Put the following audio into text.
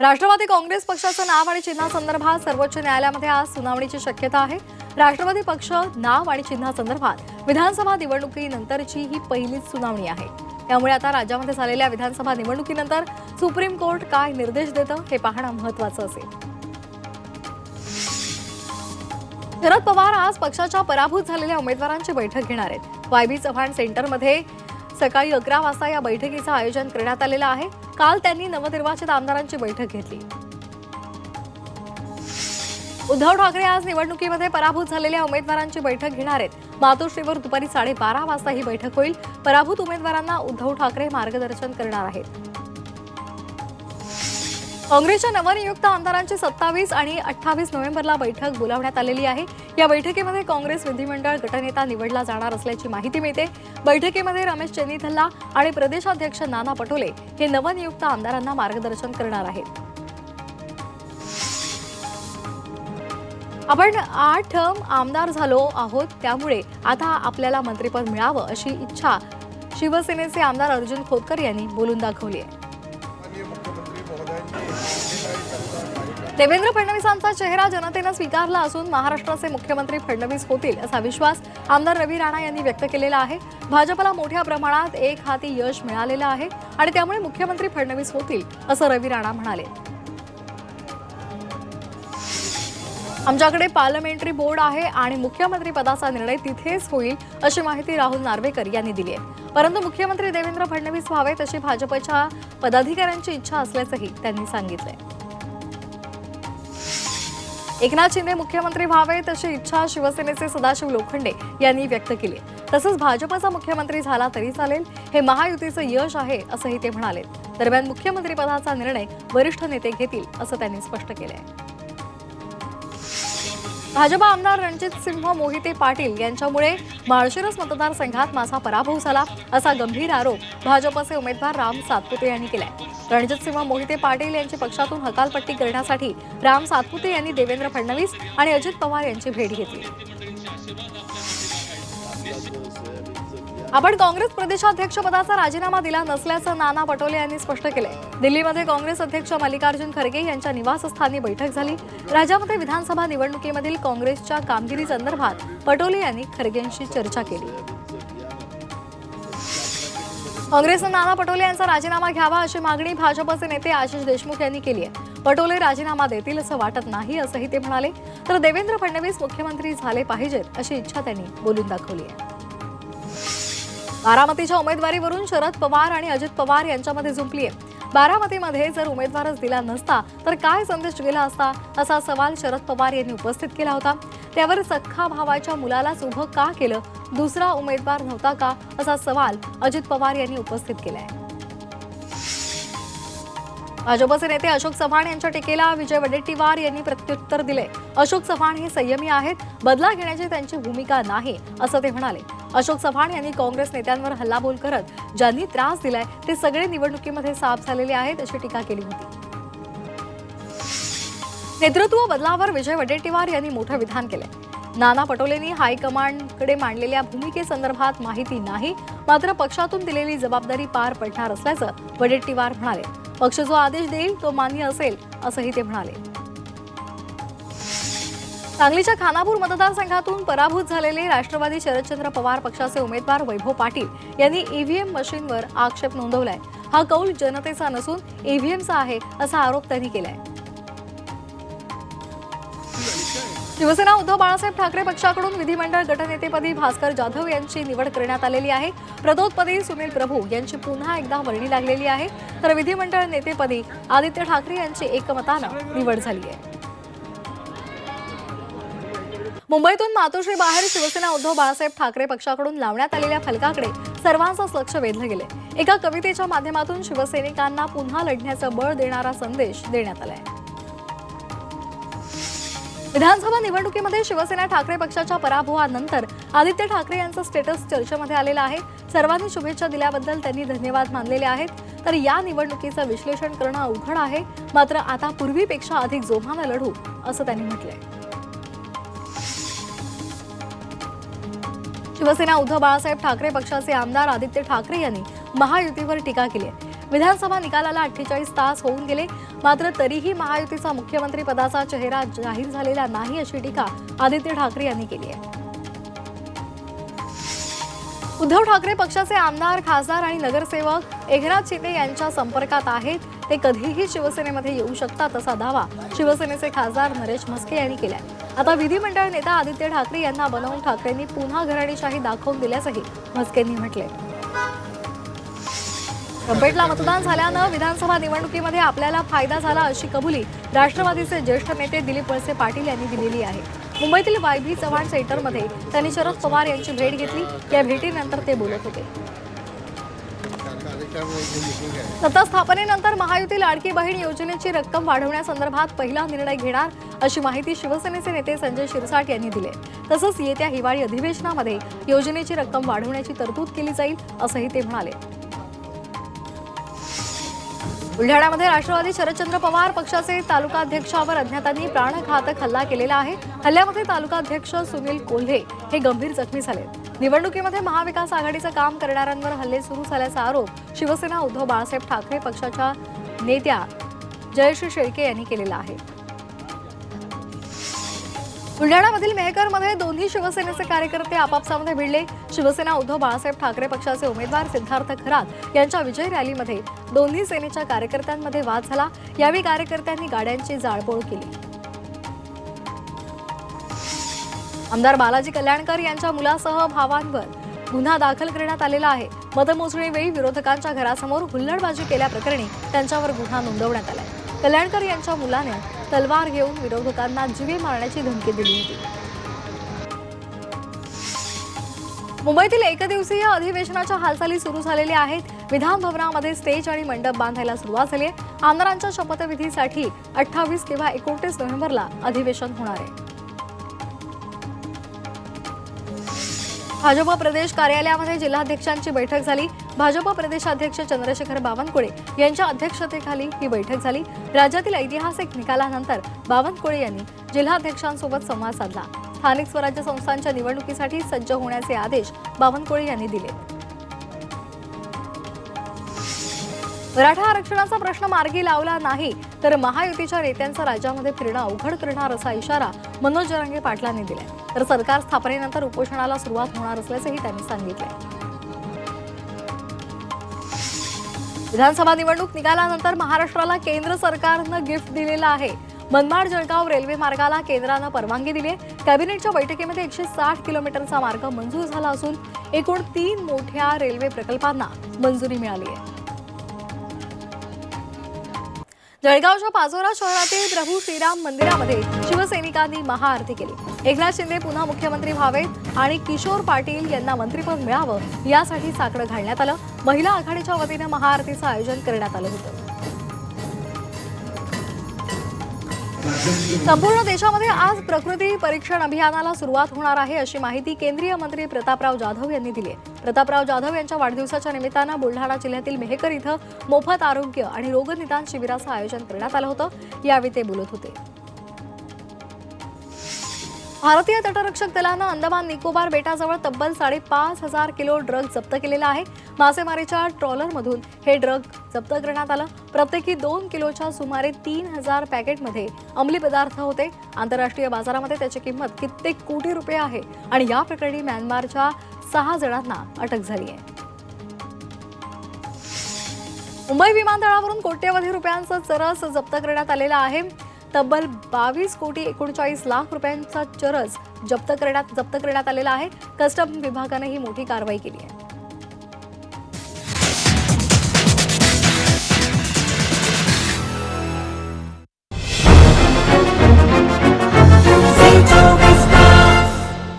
राष्ट्रवादी काँग्रेस पक्षाचं नाव आणि चिन्हासंदर्भात सर्वोच्च न्यायालयामध्ये आज सुनावणीची शक्यता आहे. राष्ट्रवादी पक्ष नाव आणि चिन्हासंदर्भात विधानसभा निवडणुकीनंतरची ही पहिलीच सुनावणी आहे. त्यामुळे आता राज्यामध्ये झालेल्या विधानसभा निवडणुकीनंतर सुप्रीम कोर्ट काय निर्देश देतं हे पाहणं महत्वाचं असेल. शरद पवार आज पक्षाच्या पराभूत झालेल्या उमेदवारांची बैठक घेणार आहेत. वायबी चव्हाण सेंटरमध्ये सकाळी अकरा वाजता या बैठकीचं आयोजन करण्यात आलेलं आहे. काल त्यांनी नवनिर्वाचित आमदारांची बैठक घेतली. उद्धव ठाकरे आज निवडणुकीमध्ये पराभूत झालेल्या उमेदवारांची बैठक घेणार आहेत. मातोश्रीवर दुपारी साडेबारा वाजता ही बैठक होईल. पराभूत उमेदवारांना उद्धव ठाकरे मार्गदर्शन करणार आहेत. काँग्रेसच्या नवनियुक्त आमदारांची सत्तावीस आणि अठ्ठावीस नोव्हेंबरला बैठक बोलावण्यात आलेली आहे. या बैठकीमध्ये काँग्रेस विधिमंडळ गटनेता निवडला जाणार असल्याची माहिती मिळते. बैठकीमध्ये रमेश चेन्नीथल्ला आणि प्रदेशाध्यक्ष नाना पटोले हे नवनियुक्त आमदारांना मार्गदर्शन करणार आहेत. आपण आठ आमदार झालो आहोत त्यामुळे आता आपल्याला मंत्रिपद मिळावं अशी इच्छा शिवसेनेचे आमदार अर्जुन खोतकर यांनी बोलून दाखवली आहे. देवेंद्र फडणवीसांचा चेहरा जनतेनं स्वीकारला असून महाराष्ट्राचे मुख्यमंत्री फडणवीस होतील असा विश्वास आमदार रवी राणा यांनी व्यक्त केलेला आहे. भाजपला मोठ्या प्रमाणात एक हाती यश मिळालेलं आहे आणि त्यामुळे मुख्यमंत्री फडणवीस होतील असं रवी राणा म्हणाले. आमच्याकडे पार्लमेंटरी बोर्ड आहे आणि मुख्यमंत्री पदाचा निर्णय तिथेच होईल अशी माहिती राहुल नार्वेकर यांनी दिली आहे. परंतु मुख्यमंत्री देवेंद्र फडणवीस व्हावेत अशी भाजपच्या पदाधिकाऱ्यांची इच्छा असल्याचंही त्यांनी सांगितलंय. एकनाथ शिंदे मुख्यमंत्री व्हावेत अशी इच्छा शिवसेनेचे सदाशिव लोखंडे यांनी व्यक्त केली. तसंच भाजपचा मुख्यमंत्री झाला तरी चालेल हे महायुतीचं यश आहे असंही ते म्हणाले. दरम्यान मुख्यमंत्रीपदाचा निर्णय वरिष्ठ नेते घेतील असं त्यांनी स्पष्ट केलंय. भाजपा आमदार रणजित सिंह मोहिते पाटील यांच्यामुळे माळशिरस मतदारसंघात माझा पराभव झाला असा गंभीर आरोप भाजपचे उमेदवार राम सातपुते यांनी केलाय. रणजित सिंह मोहिते पाटील यांची पक्षातून हकालपट्टी करण्यासाठी राम सातपुते यांनी देवेंद्र फडणवीस आणि अजित पवार यांची भेट घेतली. आपण काँग्रेस प्रदेशाध्यक्ष पदाचा राजीनामा दिला नसल्याचं नाना पटोले यांनी स्पष्ट केलंय. दिल्लीमध्ये काँग्रेस अध्यक्ष मल्लिकार्जुन खरगे यांच्या निवासस्थानी बैठक झाली. राज्यामध्ये विधानसभा निवडणुकीमधील काँग्रेसच्या कामगिरीसंदर्भात पटोले यांनी खरगेंशी चर्चा केली. काँग्रेसनं नाना पटोले यांचा राजीनामा घ्यावा अशी मागणी भाजपचे नेते आशिष देशमुख यांनी केली आहे. पटोले राजीनामा देतील असं वाटत नाही असंही ते म्हणाले. तर देवेंद्र फडणवीस मुख्यमंत्री झाले पाहिजेत अशी इच्छा त्यांनी बोलून दाखवली आहे. बारामतीच्या उमेदवारीवरून शरद पवार आणि अजित पवार यांच्यामध्ये जुंपली आहे. बारामतीमध्ये जर उमेदवारच दिला नसता तर काय संदेश गेला असता? असा सवाल शरद पवार यांनी उपस्थित केला होता. त्यावर सख्खा भावाच्या मुलालाच उभं का केलं? दुसरा उमेदवार नव्हता का? असा सवाल अजित पवार यांनी उपस्थित केला भाजपचे नेते अशोक चव्हाण यांच्या टीकेला विजय वडेट्टीवार यांनी प्रत्युत्तर दिले अशोक चव्हाण हे संयमी आहेत. बदला घेण्याची त्यांची भूमिका नाही असं ते म्हणाले. अशोक चव्हाण यांनी काँग्रेस नेत्यांवर हल्लाबोल करत ज्यांनी त्रास दिलाय ते सगळे निवडणुकीमध्ये साफ झालेले आहेत अशी टीका केली होती. नेतृत्व बदलावर विजय वडेट्टीवार यांनी मोठं विधान केलंय नाना पटोलेंनी हायकमांडकडे मांडलेल्या भूमिकेसंदर्भात माहिती नाही मात्र पक्षातून दिलेली जबाबदारी पार पडणार असल्याचं वडेट्टीवार म्हणाले. पक्ष जो आदेश देईल तो मान्य असेल असंही ते म्हणाले. सांगलीच्या खानापूर मतदारसंघातून पराभूत झालेले राष्ट्रवादी शरदचंद्र पवार पक्षाचे उमेदवार वैभव पाटील यांनी ईव्हीएम मशीनवर आक्षेप नोंदवलाय. हा कौल जनतेचा नसून ईव्हीएमचा आहे असा आरोप त्यांनी केलाय. शिवसेना उद्धव बाळासाहेब ठाकरे पक्षाकडून विधिमंडळ गटनेतेपदी भास्कर जाधव यांची निवड करण्यात आलेली आहे. प्रतोदपदी सुनील प्रभू यांची पुन्हा एकदा वर्णी लागलेली आहे. तर विधिमंडळ नेतेपदी आदित्य ठाकरे यांची एकमतानं निवड झाली आहे. मुंबईतून मातोश्री बाहेर शिवसेना उद्धव बाळासाहेब ठाकरे पक्षाकडून लावण्यात आलेल्या फलकाकडे सर्वांचंच लक्ष वेधलं गेलंय. एका कवितेच्या माध्यमातून शिवसैनिकांना पुन्हा लढण्याचं बळ देणारा संदेश देण्यात आलाय. विधानसभा निवडणुकीमध्ये शिवसेना ठाकरे पक्षाच्या पराभवानंतर आदित्य ठाकरे यांचं स्टेटस चर्चेमध्ये आलेलं आहे. सर्वांनी शुभेच्छा दिल्याबद्दल त्यांनी धन्यवाद मानलेले आहेत. तर या निवडणुकीचं विश्लेषण करणं अवघड आहे. मात्र आता पूर्वीपेक्षा अधिक जोमानं लढू असं त्यांनी म्हटलंय. शिवसेना उद्धव बाळासाहेब ठाकरे पक्षाचे आमदार आदित्य ठाकरे यांनी महायुतीवर टीका केली आहे. विधानसभा निकालाला अठ्ठेचाळीस तास होऊन गेले. मात्र तरीही महायुतीचा मुख्यमंत्री पदाचा चेहरा जाहीर झालेला नाही अशी टीका आदित्य ठाकरे यांनी केली आहे. उद्धव ठाकरे पक्षाचे आमदार खासदार आणि नगरसेवक एकनाथ शिंदे यांच्या संपर्कात आहेत. ते कधीही शिवसेनेमध्ये येऊ शकतात असा दावा शिवसेनेचे खासदार नरेश म्हस्के यांनी केलाय. आता विधिमंडळ नेता आदित्य ठाकरे यांना बनवून ठाकरेंनी पुन्हा घराणीशाही दाखवून दिल्याचंही म्हस्केंनी म्हटलंय. ट्रम्पेटला मतदान झाल्यानं विधानसभा निवडणुकीमध्ये आपल्याला फायदा झाला अशी कबुली राष्ट्रवादीचे ज्येष्ठ नेते दिलीप वळसे पाटील यांनी दिलेली आहे. मुंबईतील वायभी चव्हाण सेंटरमध्ये त्यांनी शरद पवार यांची भेट घेतली. या भेटीनंतर ते बोलत होते. सत्तास्थापनेनंतर महायुती लाडकी बहीण योजनेची रक्कम वाढवण्यासंदर्भात पहिला निर्णय घेणार अशी माहिती शिवसेनेचे नेते संजय शिरसाट यांनी दिले. तसंच येत्या हिवाळी अधिवेशनामध्ये योजनेची रक्कम वाढवण्याची तरतूद केली जाईल असंही ते म्हणाले. बुलढाण्यामध्ये राष्ट्रवादी शरदचंद्र पवार पक्षाचे तालुकाध्यक्षावर अज्ञातांनी प्राणघातक हल्ला केलेला आहे. हल्ल्यामध्ये तालुकाध्यक्ष सुनील कोल्हे हे गंभीर जखमी झाले निवडणुकीमध्ये महाविकास आघाडीचं काम करणाऱ्यांवर हल्ले सुरू झाल्याचा आरोप शिवसेना उद्धव बाळासाहेब ठाकरे पक्षाच्या नेत्या जयश्री शेळके यांनी केलेला आहे. बुलढाणामधील मेहकरमध्ये दोन्ही शिवसेनेचे कार्यकर्ते आपापसामध्ये भिडले. शिवसेना उद्धव बाळासाहेब ठाकरे पक्षाचे उमेदवार सिद्धार्थ खरात यांच्या विजय रॅलीमध्ये दोन्ही सेनेच्या कार्यकर्त्यांमध्ये वाद झाला. यावेळी कार्यकर्त्यांनी गाड्यांची जाळपोळ केली. आमदार बालाजी कल्याणकर यांच्या मुलासह भावांवर गुन्हा दाखल करण्यात आलेला आहे. मतमोजणीवेळी विरोधकांच्या घरासमोर हुल्लडबाजी केल्याप्रकरणी त्यांच्यावर गुन्हा नोंदवण्यात आलाय. कल्याणकर यांच्या मुलाने तलवार घेऊन विरोधकांना जीवे मारण्याची धमकी दिली होती. मुंबईतील एकदिवसीय अधिवेशनाच्या हालचाली सुरू झालेल्या आहेत. विधान भवनामध्ये स्टेज आणि मंडप बांधायला सुरुवात झाली आहे. आमदारांच्या शपथविधीसाठी अठ्ठावीस किंवा एकोणतीस नोव्हेंबरला अधिवेशन होणार आहे. भाजप प्रदेश कार्यालयामध्ये जिल्हाध्यक्षांची बैठक झाली. भाजप प्रदेशाध्यक्ष चंद्रशेखर बावनकुळे यांच्या अध्यक्षतेखाली ही बैठक झाली. राज्यातील ऐतिहासिक निकालानंतर बावनकुळे यांनी जिल्हाध्यक्षांसोबत संवाद साधला. स्थानिक स्वराज्य संस्थांच्या निवडणुकीसाठी सज्ज होण्याचे आदेश बावनकुळे यांनी दिले. मराठा आरक्षणाचा प्रश्न मार्गी लावला नाही तर महायुतीच्या नेत्यांचा राज्यामध्ये फिरणं अवघड करणार असा इशारा मनोज जरांगे पाटलांनी दिलाय. तर सरकार स्थापनेनंतर उपोषणाला सुरुवात होणार असल्याचंही त्यांनी सांगितलंय. विधानसभा निवडणूक निकालानंतर महाराष्ट्राला केंद्र सरकारनं गिफ्ट दिलेलं आहे. मनमाड जळगाव रेल्वे मार्गाला केंद्रानं परवानगी दिली आहे. कॅबिनेटच्या बैठकीमध्ये एकशे साठ किलोमीटरचा मार्ग मंजूर झाला असून एकूण तीन मोठ्या रेल्वे प्रकल्पांना मंजुरी मिळाली आहे. जळगावच्या पाचोरा शहरातील प्रभू श्रीराम मंदिरामध्ये शिवसैनिकांनी महाआरती केली. एकनाथ शिंदे पुन्हा मुख्यमंत्री व्हावेत आणि किशोर पाटील यांना मंत्रिपद मिळावं यासाठी साकडं घालण्यात आलं. महिला आघाडीच्या वतीनं महाआरतीचं आयोजन करण्यात आलं होतं. संपूर्ण देशामध्ये आज प्रकृती परीक्षण अभियानाला सुरुवात होणार आहे अशी माहिती केंद्रीय मंत्री प्रतापराव जाधव यांनी दिली आहे. प्रतापराव जाधव यांच्या वाढदिवसाच्या निमित्तानं बुलढाणा जिल्ह्यातील मेहकर इथं मोफत आरोग्य आणि रोगनिदान शिबिराचं आयोजन करण्यात आलं होतं. यावेळी ते बोलत होते. भारतीय तटरक्षक दलानं अंदमान निकोबार बेटाजवळ तब्बल साडेपाच हजार किलो ड्रग जप्त केलेला आहे. मासेमारीच्या ट्रॉलरमधून हे ड्रग जप्त करण्यात आलं. प्रत्येकी दोन किलोच्या सुमारे तीन हजार पॅकेटमध्ये अंमली पदार्थ होते. आंतरराष्ट्रीय बाजारामध्ये त्याची किंमत कित्येक कोटी रुपये आहे आणि या प्रकरणी म्यानमारच्या सहा जणांना अटक झाली आहे. मुंबई विमानतळावरून कोट्यवधी रुपयांचा चरस जप्त करण्यात आलेला आहे. तब्बल बावीस कोटी एकोणचाळीस लाख रुपयांचा चरस जप्त करण्यात जप्त करण्यात आलेला आहे. कस्टम विभागाने ही मोठी कारवाई केली आहे.